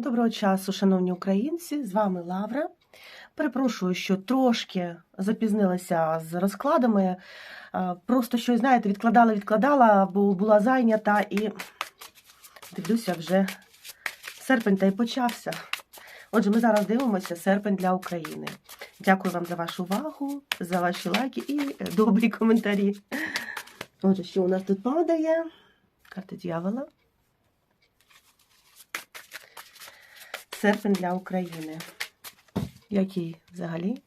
Доброго часу, шановні українці, з вами Лавра. Перепрошую, що трошки запізнилася з розкладами. Е, Просто щось, знаєте, відкладала, відкладала, бо була зайнята і дивлюся, вже серпень та й почався. Отже, ми зараз дивимося серпень для України. Дякую вам за вашу увагу, за ваші лайки і е, добрі коментарі. Отже, що у нас тут падає? Карта дьявола. Серпень для України. Який взагалі?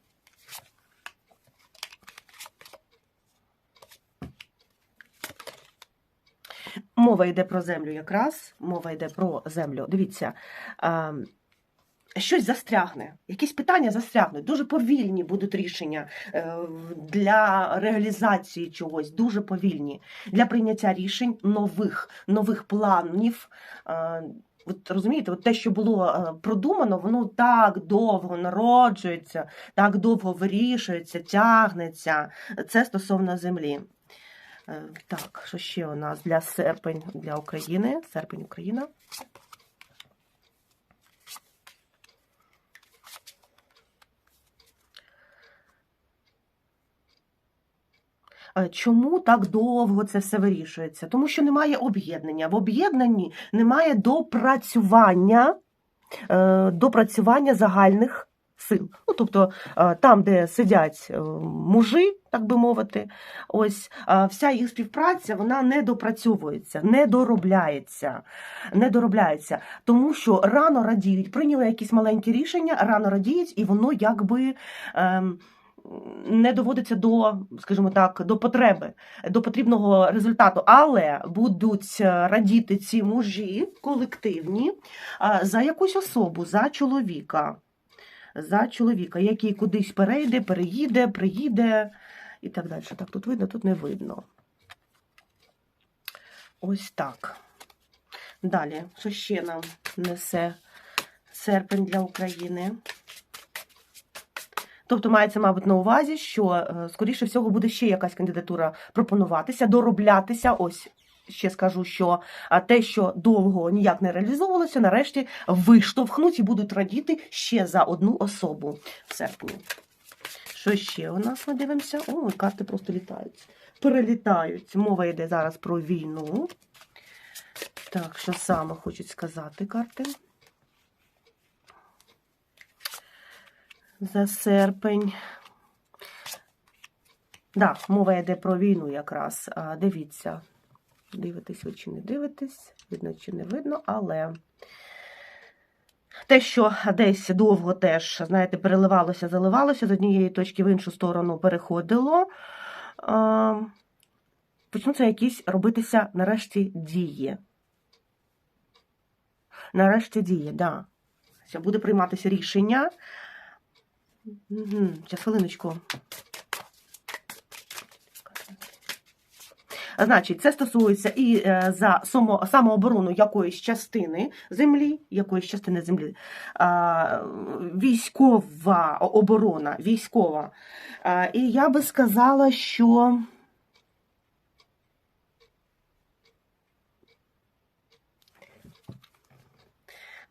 Мова йде про землю якраз. Мова йде про землю. Дивіться, щось застрягне, якісь питання застрягнуть, дуже повільні будуть рішення е, для реалізації чогось, дуже повільні. Для прийняття рішень нових, нових планів. От розумієте, от те, що було е, продумано, воно так довго народжується, так довго вирішується, тягнеться. Це стосовно землі. Е, Так, що ще у нас для серпень для України? Серпень Україна. Чому так довго це все вирішується? Тому що немає об'єднання. В об'єднанні немає допрацювання, е, допрацювання загальних сил. Ну, тобто е, там, де сидять е, мужи, так би мовити, ось е, вся їх співпраця вона не допрацьовується, не доробляється, не доробляється, тому що рано радіють, прийняли якісь маленькі рішення, рано радіють, і воно якби. ем, не доводиться до, скажімо так, до потреби, до потрібного результату, але будуть е, радіти ці мужі колективні за якусь особу, за чоловіка, за чоловіка, який кудись перейде, переїде, приїде і так далі. Так, тут видно, тут не видно. Ось так. Далі, що ще нам несе серпень для України? Тобто мається, мабуть, на увазі, що, е, скоріше всього, буде ще якась кандидатура пропонуватися, дороблятися. Ось ще скажу, що те, що довго ніяк не реалізовувалося, нарешті виштовхнуть і будуть радіти ще за одну особу в серпні. Що ще у нас ми дивимося? О, карти просто літають. Перелітають. Мова йде зараз про війну. Так, що саме хочуть сказати карти? За серпень. Да, мова йде про війну якраз. Дивіться, дивитесь ви чи не дивитесь, видно чи не видно, але те, що десь довго теж, знаєте, переливалося, заливалося, з однієї точки в іншу сторону переходило, почнуться якісь робитися нарешті дії. Нарешті дії, да. Це Буде прийматися рішення. Угу. Хвилиночку. Значить, це стосується і е, за само, самооборону якоїсь частини землі, якоїсь частини землі, е, військова оборона, військова. Е, і я би сказала, що.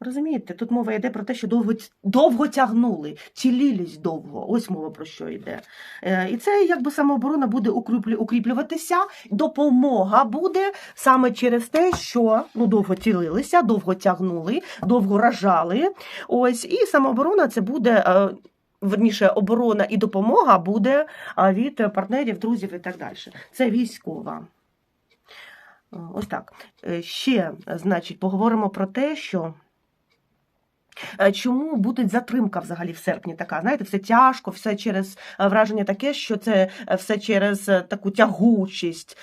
Розумієте, тут мова йде про те, що довго, довго тягнули, цілілись довго. Ось мова про що йде. Е, і це якби самооборона буде укріплюватися, допомога буде саме через те, що ну, довго цілилися, довго тягнули, довго ражали. Ось, і самооборона це буде. Е, Верніше, оборона і допомога буде від партнерів, друзів і так далі. Це військова. Е, Ось так. Ще, значить, поговоримо про те, що. Е, Чому буде затримка взагалі в серпні така? Знаєте, все тяжко, все через е, враження таке, що це е, все через таку тягучість,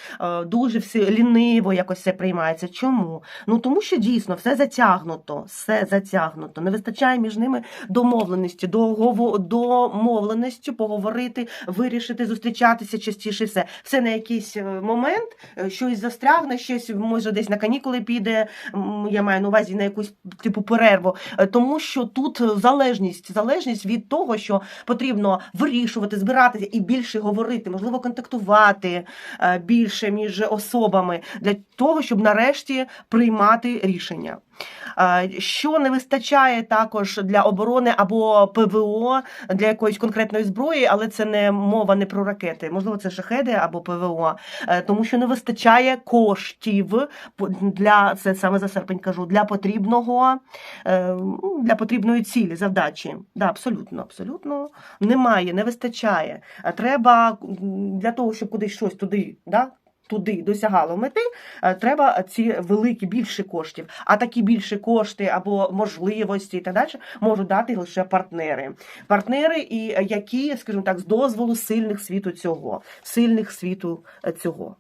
дуже все ліниво якось все приймається. Чому? Ну тому що дійсно все затягнуто, все затягнуто. Не вистачає між ними домовленості, домовленості поговорити, вирішити, зустрічатися частіше. Все все на якийсь момент, щось застрягне, щось може десь на канікули піде. Я маю на увазі на якусь типу перерву. Е, Тому що тут залежність, залежність від того, що потрібно вирішувати, збиратися і більше говорити, можливо, контактувати е, більше між особами для того, щоб нарешті приймати рішення. Що не вистачає також для оборони або ПВО для якоїсь конкретної зброї, але це не мова не про ракети. Можливо, це шахеди або ПВО, Е, тому що не вистачає коштів для це саме за серпень кажу для потрібного е, для потрібної цілі завдачі. Да, абсолютно, абсолютно немає, не вистачає. Треба для того, щоб кудись щось туди, да, туди досягало мети, е, треба ці великі більше коштів. А такі більші кошти або можливості і так далі можуть дати лише партнери. Партнери, і е, які, скажімо так, з дозволу сильних світу цього, сильних світу е, цього.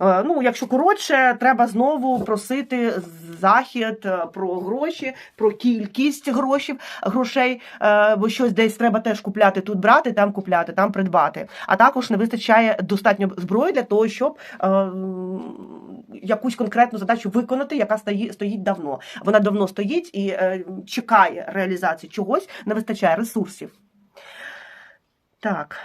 Е, Ну, якщо коротше, треба знову просити захід е, про гроші, про кількість грошей, грошей, е, бо щось десь треба теж купляти, тут брати, там купляти, там придбати. А також не вистачає достатньо зброї для того, щоб якусь конкретну задачу виконати, яка стоїть давно. Вона давно стоїть і чекає реалізації чогось, не вистачає ресурсів. Так.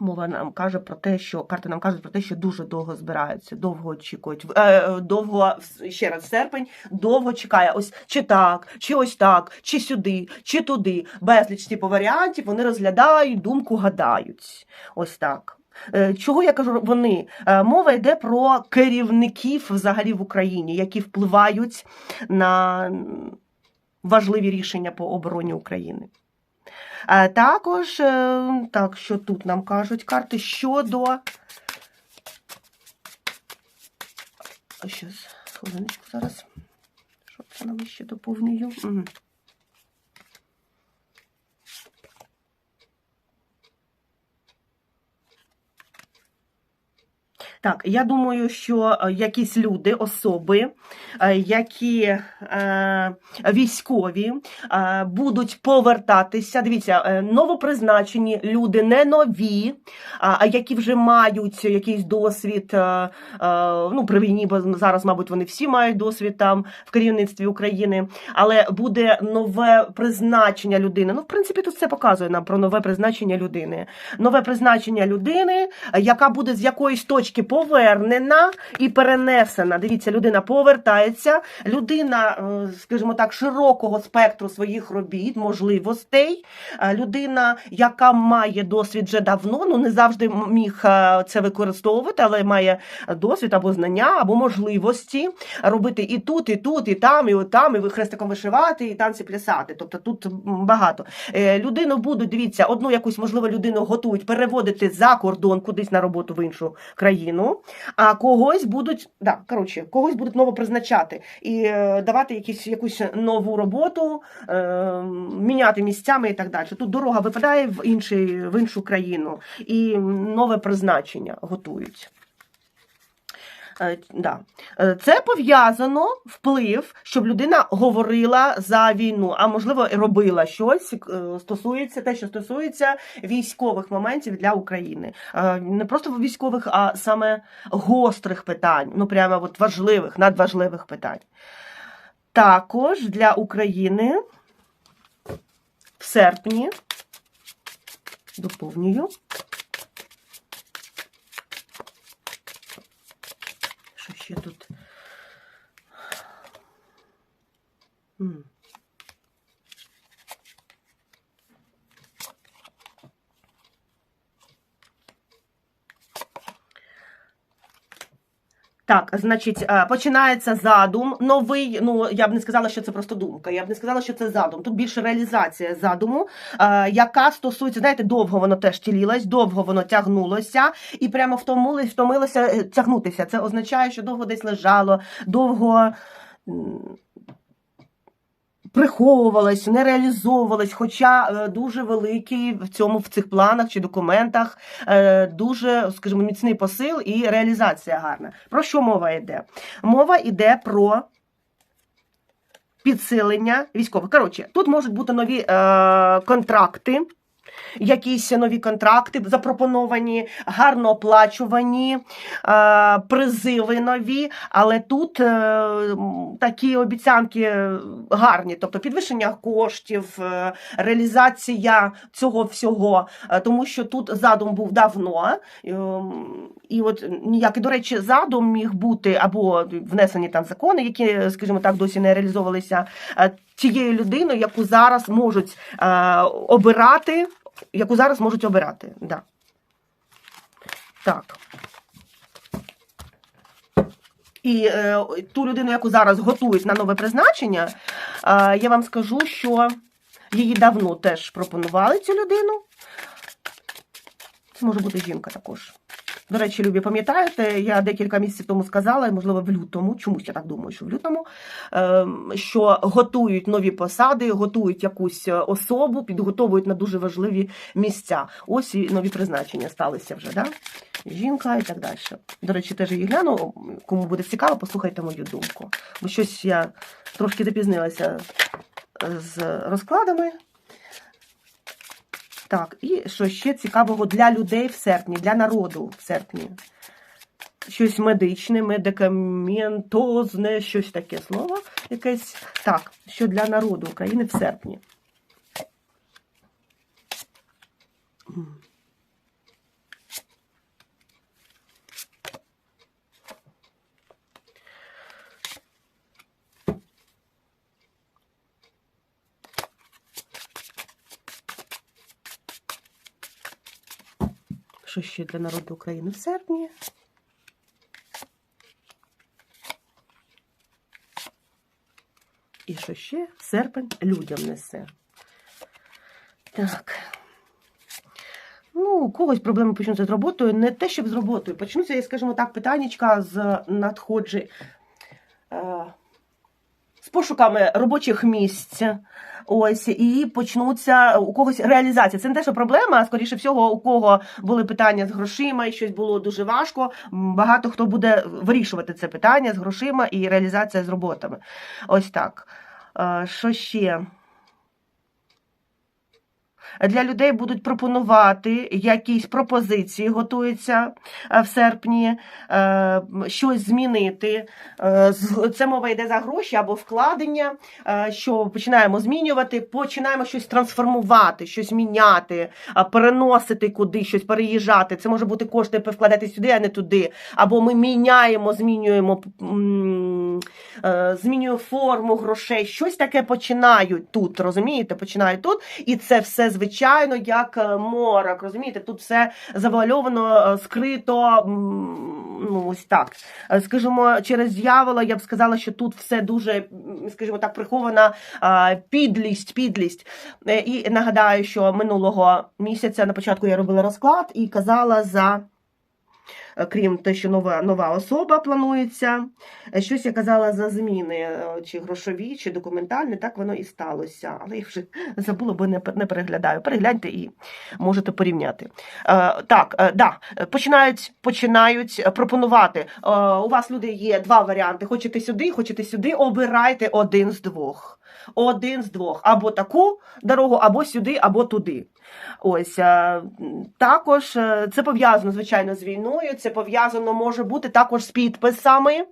Мова нам каже про те, що карти нам кажуть про те, що дуже довго збираються, довго очікують. Е, довго ще раз серпень, довго чекає. Ось чи так, чи ось так, чи сюди, чи туди. Безліч типу варіантів вони розглядають, думку гадають. Ось так. Е, Чого я кажу вони? Е, Мова йде про керівників взагалі в Україні, які впливають на важливі рішення по обороні України. Е, Також, е, так, що тут нам кажуть карти щодо. Щас, хвилиночку зараз. Що це нам ще доповнюю? Мгм. Так, я думаю, що е, якісь люди, особи, е, які е, військові, будуть повертатися. Дивіться, новопризначені люди, не нові, а які вже мають якийсь досвід. Ну, при війні, бо зараз, мабуть, вони всі мають досвід там в керівництві України. Але буде нове призначення людини. Ну, в принципі, тут все показує нам про нове призначення людини. Нове призначення людини, яка буде з якоїсь точки повернена і перенесена. Дивіться, людина повертається, людина, е, скажімо так, широкого спектру своїх робіт, можливостей. Е, Людина, яка має досвід вже давно, ну не завжди міг е, це використовувати, але має досвід або знання, або можливості робити і тут, і тут, і там, і от там, і хрестиком вишивати, і танці плясати. Тобто тут багато. Людину будуть, дивіться, одну якусь, можливо, людину готують переводити за кордон кудись на роботу в іншу країну, а когось будуть, да, коротше, когось будуть ново призначати і е, давати якісь, якусь нову роботу, е, міняти місцями і так далі. Тут дорога випадає в, інший, в іншу країну і нове призначення готують. Е, Да. Е, Це пов'язано вплив, щоб людина говорила за війну, а можливо робила щось е, стосується те, що стосується військових моментів для України. Не просто військових, а саме гострих питань, ну прямо от важливих, надважливих питань. Також для України в серпні доповнюю. Ще тут? М. Так, значить, е, починається задум новий. Ну я б не сказала, що це просто думка. Я б не сказала, що це задум. Тут більше реалізація задуму, е, яка стосується, знаєте, довго воно теж тілілось, довго воно тягнулося, і прямо втомилось, втомилося е, тягнутися. Це означає, що довго десь лежало, довго. М, Приховувалось, не реалізовувалась, хоча е, дуже великий в цьому в цих планах чи документах е, дуже, скажімо, міцний посил і реалізація гарна. Про що мова йде? Мова йде про підсилення військових. Коротше, тут можуть бути нові е, контракти. Якісь нові контракти запропоновані, гарно оплачувані, е, призиви нові, але тут е, такі обіцянки гарні, тобто підвищення коштів, е, реалізація цього всього, тому що тут задум був давно, і от ніякий, до речі, задум міг бути або внесені там закони, які, скажімо так, досі не реалізовувалися тією людиною, яку зараз можуть обирати, яку зараз можуть обирати. Да. Так. І е, ту людину, яку зараз готують на нове призначення, е, я вам скажу, що її давно теж пропонували цю людину. Це може бути жінка також. До речі, любі, пам'ятаєте, я декілька місяців тому сказала, можливо, в лютому, чомусь я так думаю, що в лютому, ем, що готують нові посади, готують якусь особу, підготовують на дуже важливі місця. Ось і нові призначення сталися вже, да? Жінка і так далі. До речі, теж її гляну. Кому буде цікаво, послухайте мою думку. Бо щось я трошки запізнилася з розкладами. Так, і що ще цікавого для людей в серпні, для народу в серпні. Щось медичне, медикаментозне, щось таке слово якесь. Так, що для народу України в серпні. Що ще для народу України в серпні? І що ще серпень людям несе. Так. Ну, у когось проблеми почнуться з роботою. Не те, щоб з роботою. Почнуться, скажімо так, питаннячка з надходжень. З пошуками робочих місць. Ось і почнуться у когось реалізація. Це не те, що проблема, а скоріше всього, у кого були питання з грошима, і щось було дуже важко. Багато хто буде вирішувати це питання з грошима і реалізація з роботами. Ось так. Е, Що ще? Для людей будуть пропонувати якісь пропозиції, готуються е, в серпні, е, щось змінити. Е, Це мова йде за гроші або вкладення, що починаємо змінювати, починаємо щось трансформувати, щось міняти, переносити куди, щось переїжджати. Це може бути кошти вкладати сюди, а не туди. Або ми міняємо, змінюємо, змінюємо форму грошей. Щось таке починають тут, розумієте? Починають тут. І це все, звичайно, як е, морок, розумієте? Тут все завуальовано, е, скрито, ну ось так. Е, Скажімо, через дьявола я б сказала, що тут все дуже, скажімо так, прихована підлість, підлість. І нагадаю, що минулого місяця на початку я робила розклад і казала за. Е, Крім те, що нова нова особа планується, Е, щось я казала за зміни, е, чи грошові, чи документальні, так воно і сталося. Але я вже забула, бо не, не переглядаю. Перегляньте і можете порівняти. Так, да, починають, починають пропонувати. У вас люди є два варіанти: хочете сюди, хочете сюди. Обирайте один з двох. Один з двох. Або таку дорогу, або сюди, або туди. Ось е, також е, це пов'язано, звичайно, з війною. Це пов'язано може бути також з підписами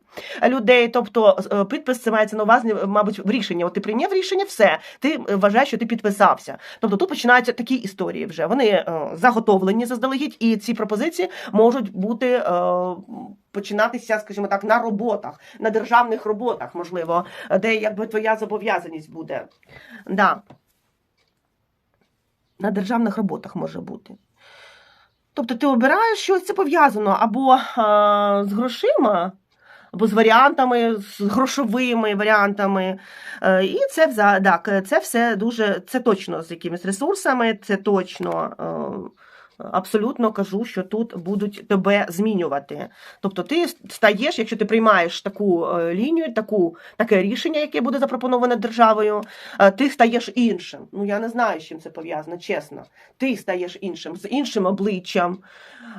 людей. Тобто е, підпис це мається на увазі, мабуть, в рішення. От ти прийняв рішення, все. Ти вважаєш, що ти підписався. Тобто тут починаються такі історії вже. Вони заготовлені заздалегідь, і ці пропозиції можуть бути. Починатися, скажімо так, на роботах, на державних роботах, можливо, де якби твоя зобов'язаність буде. Да. На державних роботах може бути. Тобто ти обираєш щось це пов'язано або а, з грошима, або з варіантами, з грошовими варіантами. Е, І це так, це все дуже, це точно з якимись ресурсами, це точно. Абсолютно кажу, що тут будуть тебе змінювати. Тобто, ти стаєш, якщо ти приймаєш таку е, лінію, таку, таке рішення, яке буде запропоноване державою, е, ти стаєш іншим. Ну я не знаю, з чим це пов'язано, чесно. Ти стаєш іншим, з іншим обличчям,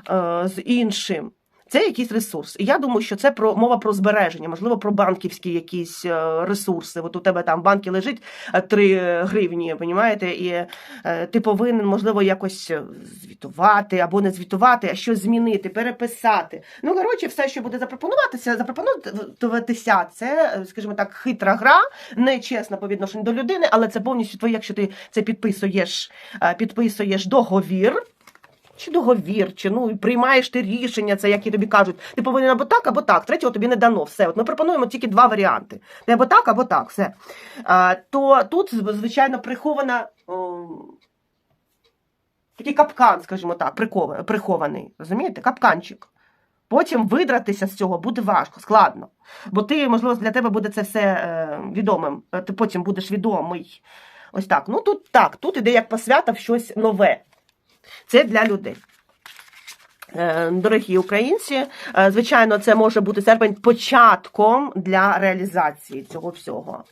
е, з іншим. Це якийсь ресурс. І я думаю, що це про мова про збереження, можливо, про банківські якісь е, ресурси. От у тебе там в банки лежить 3 гривні, понімаєте, і е, ти повинен, можливо, якось е, звітувати або не звітувати, а щось змінити, переписати. Ну, коротше, все, що буде запропонуватися, запропонуватися, це, е, скажімо так, хитра гра, нечесна по відношенню до людини, але це повністю твоє, якщо ти це підписуєш, е, підписуєш договір. Чи договір, чи ну і приймаєш ти рішення, це які тобі кажуть, ти повинен або так, або так. Третього тобі не дано. Все. От ми пропонуємо тільки два варіанти: Ти або так, або так. Все. А, то тут, звичайно, прихована о, такий капкан, скажімо так, прихований. Розумієте? Капканчик. Потім видратися з цього буде важко, складно. Бо ти, можливо, для тебе буде це все е, відомим. Е, Ти потім будеш відомий. Ось так. Ну тут так, тут іде як посвята в щось нове. Це для людей. Е, Дорогі українці, е, звичайно, це може бути серпень початком для реалізації цього всього.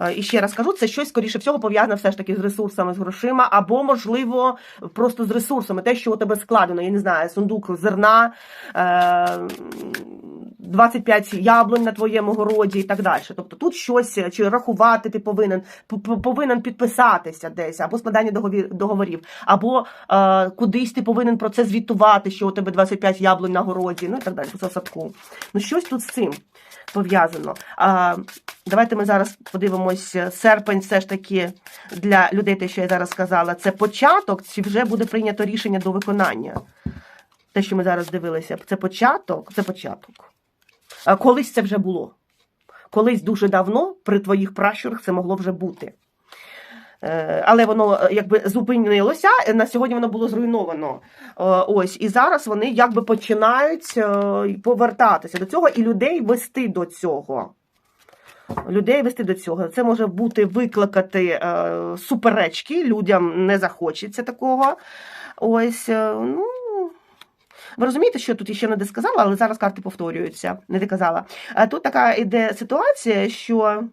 Е, І ще раз кажу, це щось, скоріше всього, пов'язане все ж таки з ресурсами, з грошима, або, можливо, просто з ресурсами, те, що у тебе складено, я не знаю, сундук зерна, е, 25 яблунь на твоєму городі і так далі. Тобто тут щось чи рахувати ти повинен, повинен підписатися десь, або складання договорів, або е, кудись ти повинен про це звітувати, що у тебе 25 яблунь на городі, ну і так далі, по садку. Ну щось тут з цим пов'язано. Давайте ми зараз подивимось, серпень все ж таки для людей, те, що я зараз сказала, це початок, чи вже буде прийнято рішення до виконання. Те, що ми зараз дивилися, це початок, це початок. А колись це вже було. Колись дуже давно при твоїх пращурах це могло вже бути. Е, Але воно е, якби зупинилося, е, на сьогодні воно було зруйновано. Ось, і зараз вони якби починають повертатися до цього і людей вести до цього. Людей вести до цього. Це може бути викликати суперечки, людям не захочеться такого. Ось, ну. Ви розумієте, що тут ще не досказала, але зараз карти повторюються, не доказала. А тут така іде ситуація, що.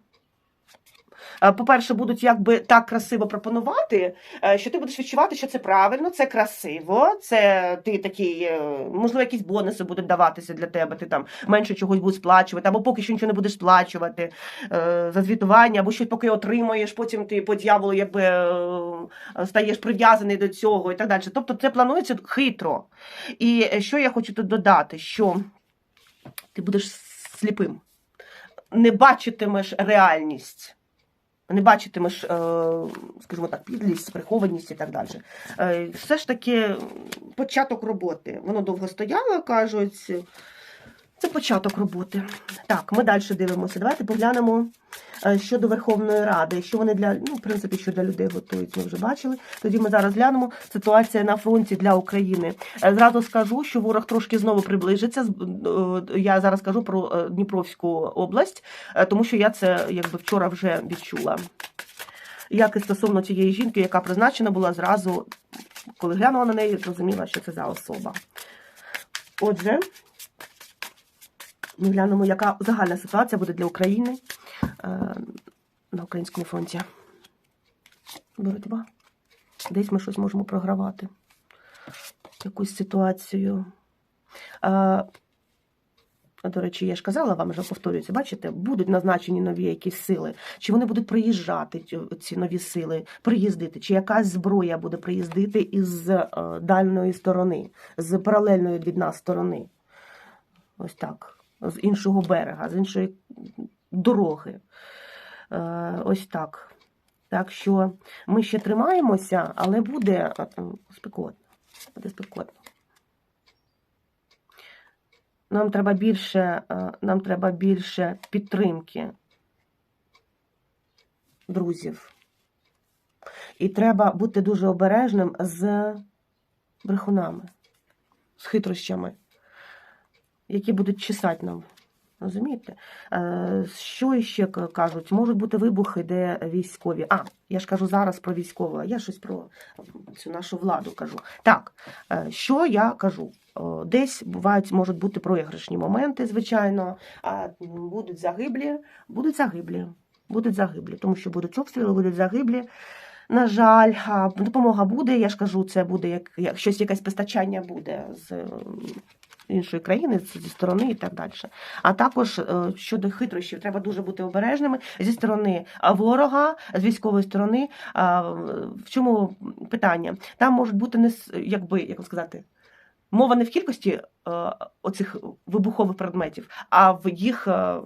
Е, По-перше, будуть якби так красиво пропонувати, е, що ти будеш відчувати, що це правильно, це красиво, це ти такий, е, можливо, якісь бонуси будуть даватися для тебе, ти там менше чогось будеш сплачувати, або поки що нічого не будеш сплачувати за звітування, або щось поки отримаєш, потім ти по дьяволу якби стаєш прив'язаний до цього і так далі. Тобто це планується хитро. І що я хочу тут додати, що ти будеш сліпим, не бачитимеш реальність. Не бачитимеш, е, скажімо так, підлість, прихованість і так далі. Е, Все ж таки початок роботи. Воно довго стояло, кажуть. Це початок роботи. Так, ми далі дивимося. Давайте поглянемо е, щодо Верховної Ради. Що вони для, ну, в принципі, що для людей готують, ми вже бачили. Тоді ми зараз глянемо ситуація на фронті для України. Е, Зразу скажу, що ворог трошки знову приближиться. Е, Я зараз кажу про Дніпровську область, тому що я це якби вчора вже відчула. Як і стосовно цієї жінки, яка призначена була зразу, коли глянула на неї, зрозуміла, що це за особа. Отже, ми глянемо, яка загальна ситуація буде для України е, на українському фронті. Боротьба. Десь ми щось можемо програвати. Якусь ситуацію. Е, до речі, я ж казала вам, вже повторюється, бачите, будуть назначені нові якісь сили. Чи вони будуть приїжджати, ці- ці нові сили, приїздити, чи якась зброя буде приїздити із е, дальної сторони, з паралельної від нас сторони. Ось так. З іншого берега, з іншої дороги. Е, ось так. Так що ми ще тримаємося, але буде е, спекотно. Буде спекотно. Нам треба більше, е, нам треба більше підтримки друзів. І треба бути дуже обережним з брехунами, з хитрощами, які будуть чесати нам. Розумієте? Е, Що іще к- кажуть? Можуть бути вибухи, де військові. А, я ж кажу зараз про військову, а я щось про цю нашу владу кажу. Так, е, що я кажу? Десь бувають, можуть бути проіграшні моменти, звичайно, а будуть загиблі, будуть загиблі, будуть загиблі, тому що будуть обстріли, будуть загиблі. На жаль, допомога буде. Я ж кажу, це буде як, як щось, якесь постачання буде з іншої країни зі сторони і так далі. А також е, щодо хитрощів, треба дуже бути обережними зі сторони ворога, з військової сторони. В чому питання? Там можуть бути не якби як сказати. Мова не в кількості е, оцих вибухових предметів, а в їх е,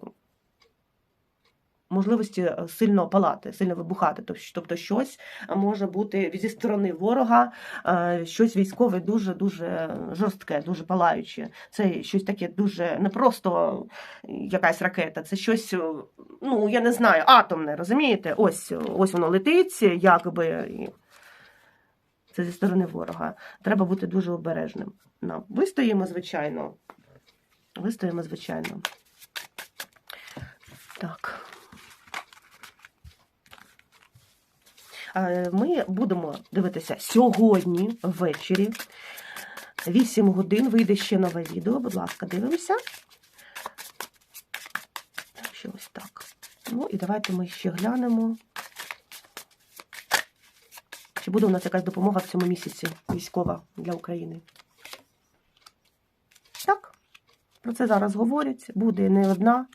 можливості е, сильно палати, сильно вибухати. Тобто, щось може бути зі сторони ворога, е, щось військове дуже дуже жорстке, дуже палаюче. Це щось таке дуже не просто якась ракета, це щось, е, ну я не знаю, атомне, розумієте? Ось ось воно летить, якби. Це зі сторони ворога. Треба бути дуже обережним. Нам вистоїмо, звичайно. Вистоїмо, звичайно. Так. Ми будемо дивитися сьогодні ввечері. 8 годин вийде ще нове відео. Будь ласка, дивимося. Ще ось так. Ну і давайте ми ще глянемо. Чи буде у нас якась допомога в цьому місяці військова для України? Так, про це зараз говорять. Буде не одна,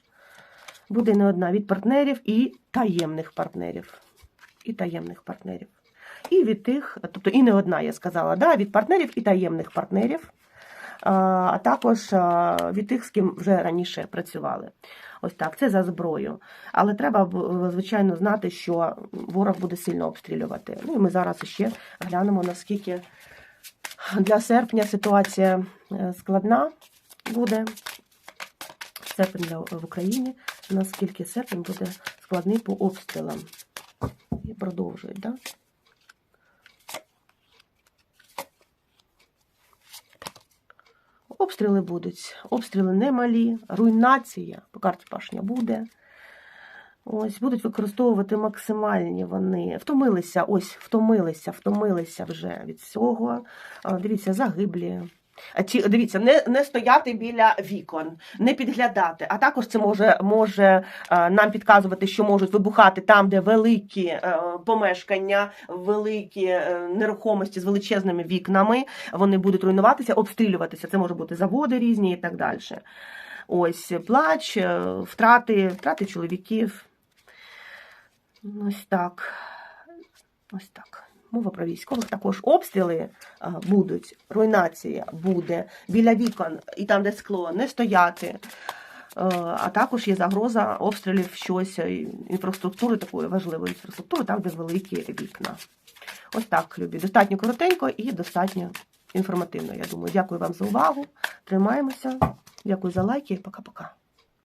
буде не одна від партнерів і таємних партнерів. І таємних партнерів. І від тих, тобто і не одна, я сказала, да, від партнерів і таємних партнерів, а, також від тих, з ким вже раніше працювали. Ось так, це за зброю. Але треба, звичайно, знати, що ворог буде сильно обстрілювати. Ну і ми зараз ще глянемо, наскільки для серпня ситуація е, складна буде. Серпень в Україні. Наскільки серпень буде складний по обстрілам. І продовжують, так? Да? Обстріли будуть. Обстріли немалі, руйнація по карті пашня буде. Ось будуть використовувати максимальні вони. Втомилися, ось втомилися, втомилися вже від цього. Дивіться, загиблі. Ті, дивіться, не, не стояти біля вікон, не підглядати. А також це може, може е, нам підказувати, що можуть вибухати там, де великі е, помешкання, великі е, нерухомості з величезними вікнами. Вони будуть руйнуватися, обстрілюватися. Це може бути заводи різні і так далі. Ось плач, втрати, втрати чоловіків. Ось так. Ось так. Мова про військових також обстріли будуть, руйнація буде біля вікон і там, де скло, не стояти. Е, А також є загроза обстрілів щось е, інфраструктури, такої важливої інфраструктури, там, де великі вікна. Ось так, любі. Достатньо коротенько і достатньо інформативно. Я думаю, дякую вам за увагу. Тримаємося. Дякую за лайки. Пока-пока.